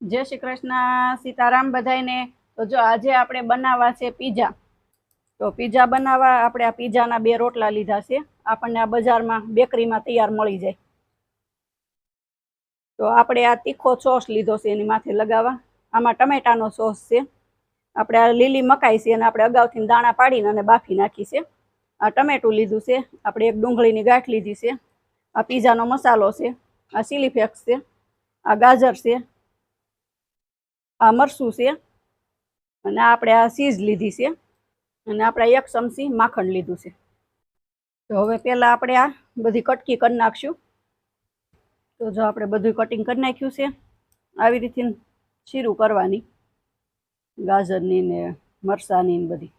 જય શ્રી કૃષ્ણ, સીતારામ બધાઈને તો જો આજે આપણે બનાવવા છે પીઝા. તો પીઝા બનાવવા આપણે આ પીઝાના બે રોટલા લીધા છે. આપણને આ બજારમાં બેકરીમાં તૈયાર મળી જાય. તો આપણે આ તીખો સોસ લીધો છે એની માથે લગાવવા. આમાં ટમેટાનો સોસ છે. આપણે આ લીલી મકાઈ છે અને આપણે અગાઉથી દાણા પાડીને અને બાફી નાખી છે. આ ટમેટું લીધું છે. આપણે એક ડુંગળીની ગાંઠ લીધી છે. આ પીઝાનો મસાલો છે. આ ચીલી છે. આ ગાજર છે. આ મરસું છે. અને આપણે આ ચીઝ લીધી છે. અને આપણે એક ચમચી માખણ લીધું છે. તો હવે પહેલાં આપણે આ બધી કટકી કરી નાખશું. તો જો આપણે બધું કટિંગ કરી નાખ્યું છે, આવી રીતે શીરું કરવાની. ગાજરની ને મરસાની ને બધી.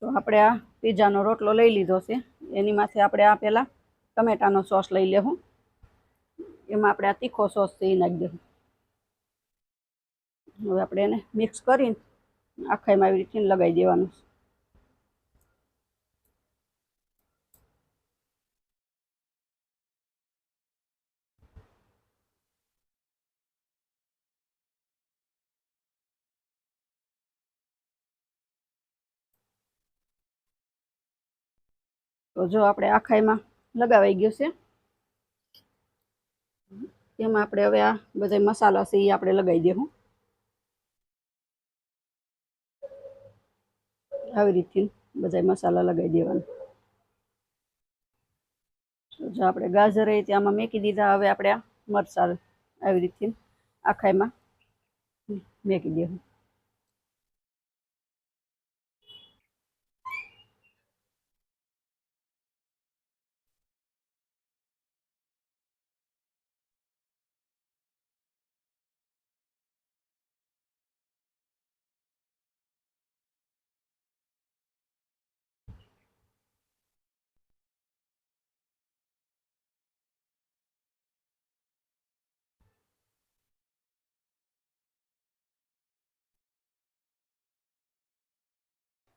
તો આપણે આ પીઝાનો રોટલો લઈ લીધો છે. એની માથે આપણે આ પહેલાં ટમેટાનો સોસ લઈ લેવું. એમાં આપણે આ તીખો સોસ છે એ નાખી દેવું. હવે આપણે એને મિક્સ કરીને આખાઈમાં આવી રીતે લગાવી દેવાનું તો જો આપણે આખાઈમાં લગાવાઈ ગયો છે. એમાં આપણે હવે આ બધા મસાલા છે એ આપણે લગાવી દેવું આવી રીતે બધા મસાલા લગાવી દેવાના. તો જો આપણે ગાજર એ ત્યાંમાં મેકી દીધા, હવે આપણે આ મરચાં આવી રીતે આખાઈમાં મેકી દેવું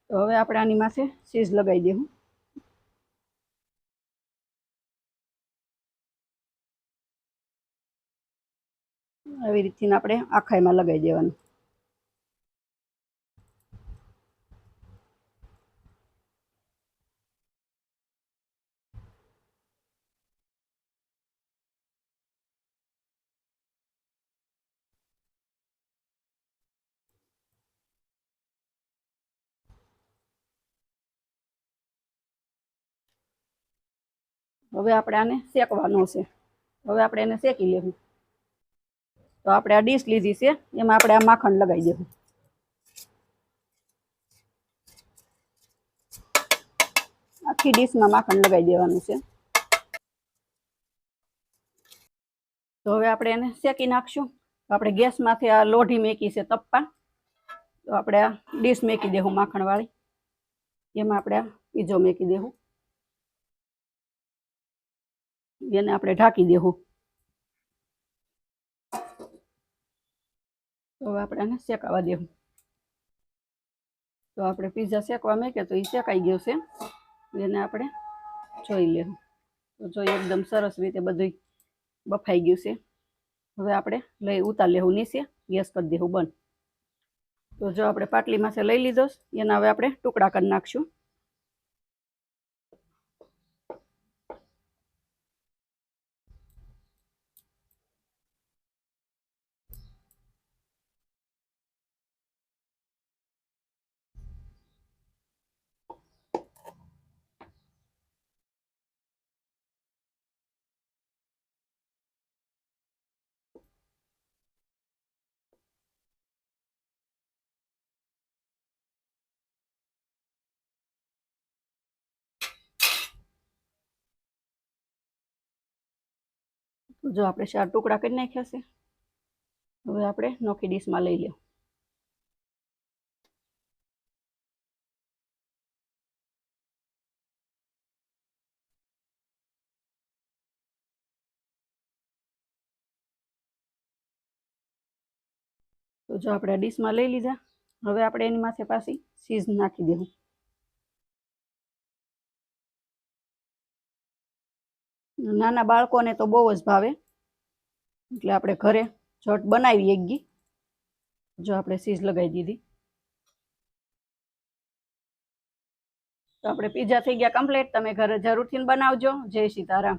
તો હવે આપણે આની માથે ચીઝ લગાવી દેવું. આવી રીતથી આપણે આખાઈમાં લગાવી દેવાનું. હવે આપણે આને શેકવાનો છે. હવે આપણે એને શેકી લેવું. તો આપણે આ ડીશ લીધી છે, એમાં આપણે આ માખણ લગાવી દેવું. આખી ડીશમાં માખણ લગાવી દેવાનું છે. તો હવે આપણે એને શેકી નાખશું. તો આપણે ગેસમાંથી આ લોઢી મેકી છે તપ્પા તો આપણે આ ડીશ મેકી દેવું માખણવાળી. એમાં આપણે આ પીઝો મેકી દેવું. એને આપણે ઢાંકી દેવું. તો આપણે આને શેકાવા દેવું. તો આપણે પીઝા શેકવા મેકે તો એ શેકાઈ ગયો છે. એને આપણે જોઈ લેવું. તો જોઈ એકદમ સરસ રીતે બધું બફાઈ ગયું છે. હવે આપણે લઈ ઉતાર લેવું નીચે. ગેસ કરી દેવું બંધ. તો જો આપણે પાટલીમાંથી લઈ લીધો એના હવે આપણે ટુકડા કરી નાખશું. તો જો આપણે ચાર ટુકડા કરી નાખ્યા છે, હવે આપણે નોખી ડીશમાં લઈ લેવું તો જો આપણે ડીશમાં લઈ લીધા, હવે આપણે એની માથે પાછી ચીઝ નાખી દેવું. નાના બાળકોને તો બહુ જ ભાવે. એટલે આપણે ઘરે ઝટ બનાવી એક ગી. જો આપણે સીઝ લગાવી દીધી. તો આપણે પીઝા થઈ ગયા કમ્પ્લીટ. તમે ઘરે જરૂરથી બનાવજો. જય સીતારામ.